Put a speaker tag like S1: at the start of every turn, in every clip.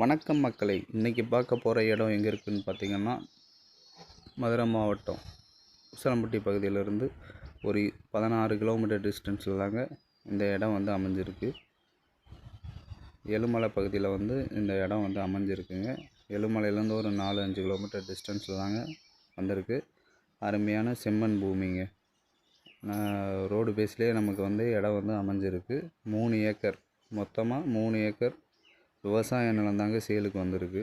S1: வணக்கம் மக்களை. இன்றைக்கி பார்க்க போகிற இடம் எங்கே இருக்குதுன்னு பார்த்தீங்கன்னா மதுரை மாவட்டம். உசலம்பட்டி பகுதியிலேருந்து ஒரு பதினாறு கிலோமீட்டர் டிஸ்டன்ஸில் தாங்க இந்த இடம் வந்து அமைஞ்சிருக்கு. எலுமலை பகுதியில் வந்து இந்த இடம் வந்து அமைஞ்சிருக்குங்க. எலுமலையிலேருந்து ஒரு நாலு அஞ்சு கிலோமீட்டர் டிஸ்டன்ஸில் தாங்க வந்திருக்கு. அருமையான செம்மண் பூமிங்க. ரோடு பேஸ்லேயே நமக்கு வந்து இடம் வந்து அமைஞ்சிருக்கு. மூணு ஏக்கர். மொத்தமாக மூணு ஏக்கர் விவசாய நிலம் தாங்க சேலுக்கு வந்திருக்கு.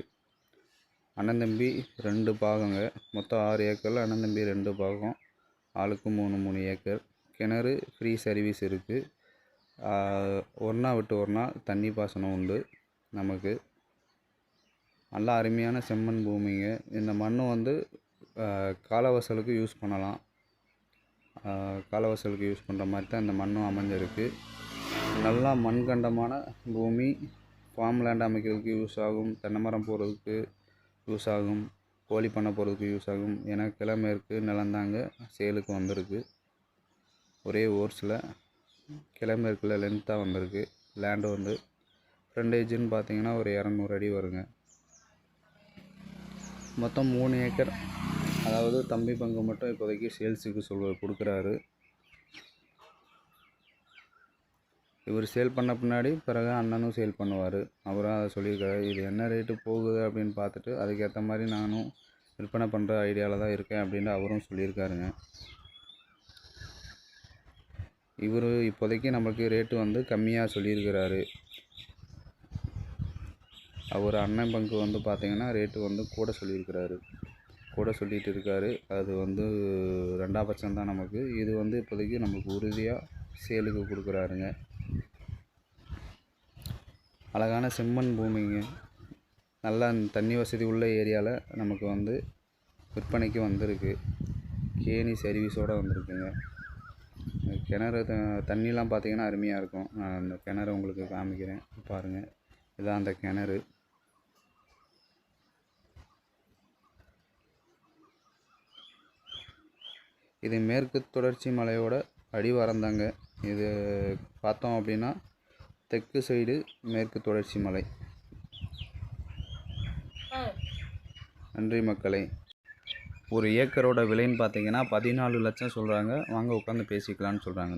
S1: அண்ணன் தம்பி ரெண்டு பாகங்க. மொத்தம் ஆறு ஏக்கரில் அண்ணன் தம்பி ரெண்டு பாகம் ஆளுக்கு மூணு மூணு ஏக்கர். கிணறு ஃப்ரீ சர்வீஸ் இருக்குது ஒரு நாள் விட்டு ஒரு நாள் தண்ணி பாசனம் உண்டு நமக்கு. நல்லா அருமையான செம்மண் பூமிங்க. இந்த மண் வந்து காலவசலுக்கு யூஸ் பண்ணலாம். காலவசலுக்கு யூஸ் பண்ணுற மாதிரி தான் இந்த மண்ணும் அமைஞ்சிருக்கு. நல்லா மண்கண்டமான பூமி. ஃபார்ம் லேண்ட் அமைக்கிறதுக்கு யூஸ் ஆகும் தென்னை மரம் போடுறதுக்கு யூஸ் ஆகும் கோழி பண்ணை போடுறதுக்கு யூஸ் ஆகும். ஏன்னா கிழமேற்கு நிலந்தாங்க சேலுக்கு வந்திருக்கு. ஒரே ஓர்ஸில் கிழமேற்கில் லென்த்தாக வந்திருக்கு. லேண்டு வந்து ஃப்ரண்டேஜுன்னு பார்த்தீங்கன்னா ஒரு இரநூறு அடி வருங்க. மொத்தம் மூணு ஏக்கர் அதாவது தம்பி பங்கு மட்டும் இப்போதைக்கு சேல்ஸுக்கு சொல் கொடுக்குறாரு. இவர் சேல் பண்ண பின்னாடி பிறகு அண்ணனும் சேல் பண்ணுவார். அவரும் அதை சொல்லியிருக்காரு இது என்ன ரேட்டு போகுது அப்படின்னு பார்த்துட்டு அதுக்கேற்ற மாதிரி நானும் விற்பனை பண்ணுற ஐடியாவில் தான் இருக்கேன் அப்படின்னு அவரும் சொல்லியிருக்காருங்க. இவர் இப்போதைக்கு நமக்கு ரேட்டு வந்து கம்மியாக சொல்லியிருக்கிறாரு. அவர் அண்ணன் பங்கு வந்து பார்த்திங்கன்னா ரேட்டு வந்து கூட சொல்லியிருக்கிறாரு. கூட சொல்லிகிட்டு இருக்காரு. அது வந்து ரெண்டாம் பட்சம் தான் நமக்கு. இது வந்து இப்போதைக்கு நமக்கு உறுதியாக சேலுக்கு கொடுக்குறாருங்க. அழகான செம்மண் பூமிங்க. நல்லா தண்ணி வசதி உள்ள ஏரியாவில் நமக்கு வந்து விற்பனைக்கு வந்திருக்கு. கேணி சர்வீஸோடு வந்திருக்குங்க. கிணறு த தண்ணிலாம் பார்த்திங்கன்னா அருமையாக இருக்கும். நான் அந்த கிணறு உங்களுக்கு காமிக்கிறேன். பாருங்கள் இதான் அந்த கிணறு. இது மேற்கு தொடர்ச்சி மலையோட அடிவாரந்தாங்க இது பார்த்தோம் அப்படின்னா தெற்கு சைடு மேற்கு தொடர்ச்சி மலை. நன்றி மக்களை. ஒரு ஏக்கரோட விலைன்னு பார்த்தீங்கன்னா பதினாலு லட்சம் சொல்கிறாங்க வாங்க உட்காந்து பேசிக்கலான்னு சொல்கிறாங்க